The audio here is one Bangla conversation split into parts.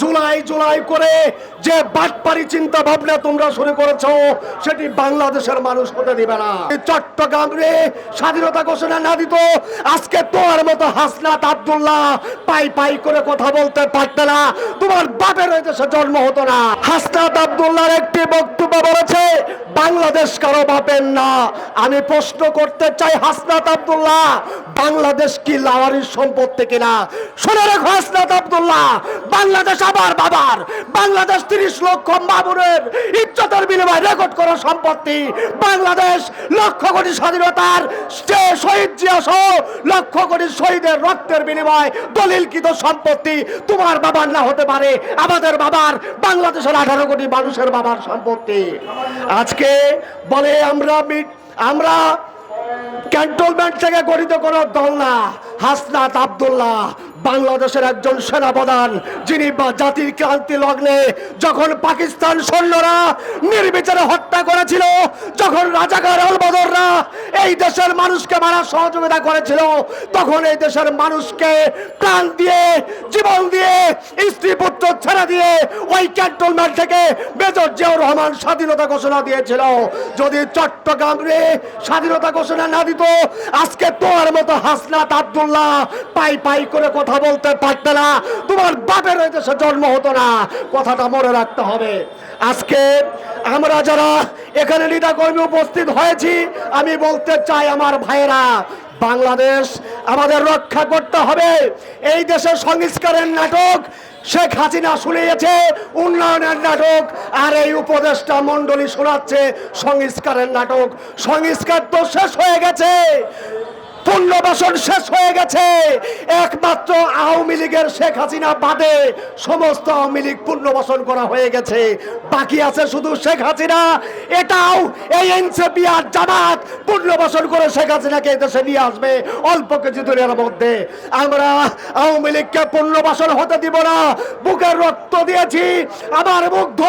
জুলাই জুলাই করে যে বাটপারি চিন্তা ভাবনা তোমরা শুরু করেছ, সেটি বাংলাদেশের মানুষ হতে দিবে না। চট্টগ্রাম চট্টগ্রামে স্বাধীনতা ঘোষণা না দিত, আজকে তোমার মতো হাসনাত আবদুল্লাহ পাই পাই করে কথা বলতে পারতে না। তোমার বাপের দেশে জন্ম হতো না। হাসনাত আবদুল্লাহর একটি বক্তব্য বলেছে বাংলাদেশ কারও বাপের না। আমি প্রশ্ন করতে চাই, হাসনাত আবদুল্লাহ, বাংলাদেশ কি লাওয়ারির সম্পত্তি কিনা শুনে রেখো, হাসনাত আবদুল্লাহ, বাংলাদেশ আবার বাবার, বাংলাদেশ তিরিশ লক্ষ বাবুরের ইজ্জতের বিনিময়ে রেকর্ড করা সম্পত্তি, বাংলাদেশ লক্ষ কোটি স্বাধীনতার লক্ষ কোটি শহীদের রক্তের বিনিময় দলিলকৃত সম্পত্তি তোমার বাবার না হতে পারে, আমাদের বাবার, বাংলাদেশের আঠারো কোটি মানুষের বাবার সম্পত্তি। আজকে বলে আমরা আমরা ক্যান্টনমেন্ট থেকে গঠিত কোনো দল না, হাসনাত আব্দুল্লাহ। বাংলাদেশের একজন সেনাপ্রধান, যিনি বা জাতির ক্রান্তি লগ্নে যখন পাকিস্তান সৈন্যরা নির্বিচারে হত্যা করেছিল, যখন রাজাকার অলবদররা এই দেশের মানুষকে মারার সহযোগিতা করেছিল, তখন এই দেশের মানুষকে প্রাণ দিয়ে, জীবন দিয়ে, স্ত্রী পুত্র ছেড়ে দিয়ে ওই ক্যান্টনমেন্ট থেকে মেজর জিয়াউর রহমান স্বাধীনতা ঘোষণা দিয়েছিল। যদি চট্টগ্রামে স্বাধীনতা ঘোষণা না দিত, আজকে তোমার মতো হাসনাত আব্দুল্লাহ পাই পাই করে কথা বলতে পারতে না। তোমার বাপের দেশে জন্ম হতো না। কথাটা মনে রাখতে হবে। আজকে আমরা যারা এখানে নেতা কর্মী উপস্থিত হয়েছি, আমি বলতে চাই আমার ভাইয়েরা, বাংলাদেশ আমাদের রক্ষা করতে হবে। এই দেশের সংস্কারের নাটক শেখ হাসিনা শুনিয়েছে, উন্নয়নের নাটক, আর এই উপদেষ্টা মন্ডলী শোনাচ্ছে সংস্কারের নাটক। সংস্কার তো শেষ হয়ে গেছে। পুনর্বাসন শেষ হয়ে গেছে। একমাত্র আওয়ামী লীগের শেখ হাসিনা বাদে সমস্ত আওয়ামী লীগ পুনর্বাসন করা হয়ে গেছে। বাকি আছে শুধু শেখ হাসিনা। এটাও এই এনসিপি আর জামাত পুনর্বাসন করে শেখ হাসিনাকে দেশে নিয়ে আসবে অল্প কিছু দিনের মধ্যে। আমরা আওয়ামী লীগকে পুনর্বাসন হতে দিব না। বুকের রক্ত দিয়েছি। আমার মুগ্ধ,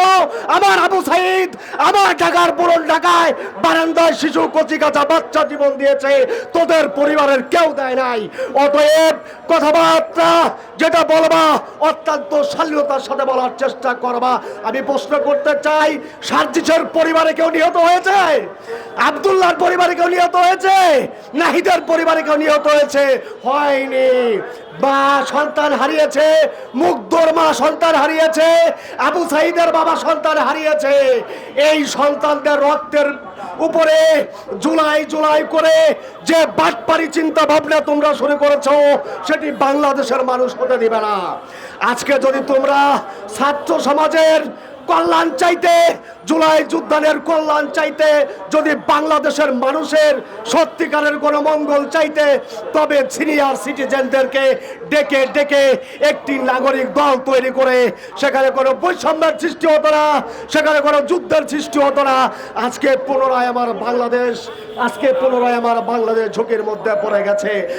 আমার আবু সাইদ, আমার ঢাকার পুরন ঢাকায় বারান্দায় শিশু কচি কাঁচা বাচ্চা জীবন দিয়েছে। তোদের পরিবারের কেউ দেয় নাই। অতএব কথাবার্তা যেটা বলবা, অত্যন্ত শালীনতার সাথে বলার চেষ্টা করবা। আমি প্রশ্ন করতে চাই, সার্জিসের পরিবারে কেউ নিহত হয়েছে? আবদুল্লাহর পরিবারে কেউ নিহত হয়েছে? নাহিদের পরিবারে কেউ নিহত হয়েছে? হয়নি। মা সন্তান হারিয়েছে, মুগ্ধর মা সন্তান হারিয়েছে, আবু সাইদের বাবা সন্তান হারিয়েছে। এই সন্তানদের রক্তের উপরে জুলাই জুলাই করে যে বাটপারি চিন্তা ভাবনা তোমরা শুরু করেছ, সেটি বাংলাদেশের মানুষ হতে দিবে না। আজকে যদি তোমরা ছাত্র সমাজের কল্যাণ চাইতে, জুলাই যুদ্ধানের কল্যাণ চাইতে, যদি বাংলাদেশের মানুষের সত্যিকারের কোনো মঙ্গল চাইতে, তবে সিনিয়র সিটিজেনদেরকে ডেকে ডেকে একটি নাগরিক দল তৈরি করে, সেখানে কোনো বৈষম্যের সৃষ্টি হতো না, সেখানে কোনো যুদ্ধের সৃষ্টি হতো না। আজকে পুনরায় আমার বাংলাদেশ, আজকে পুনরায় আমার বাংলাদেশ ঝুঁকির মধ্যে পড়ে গেছে।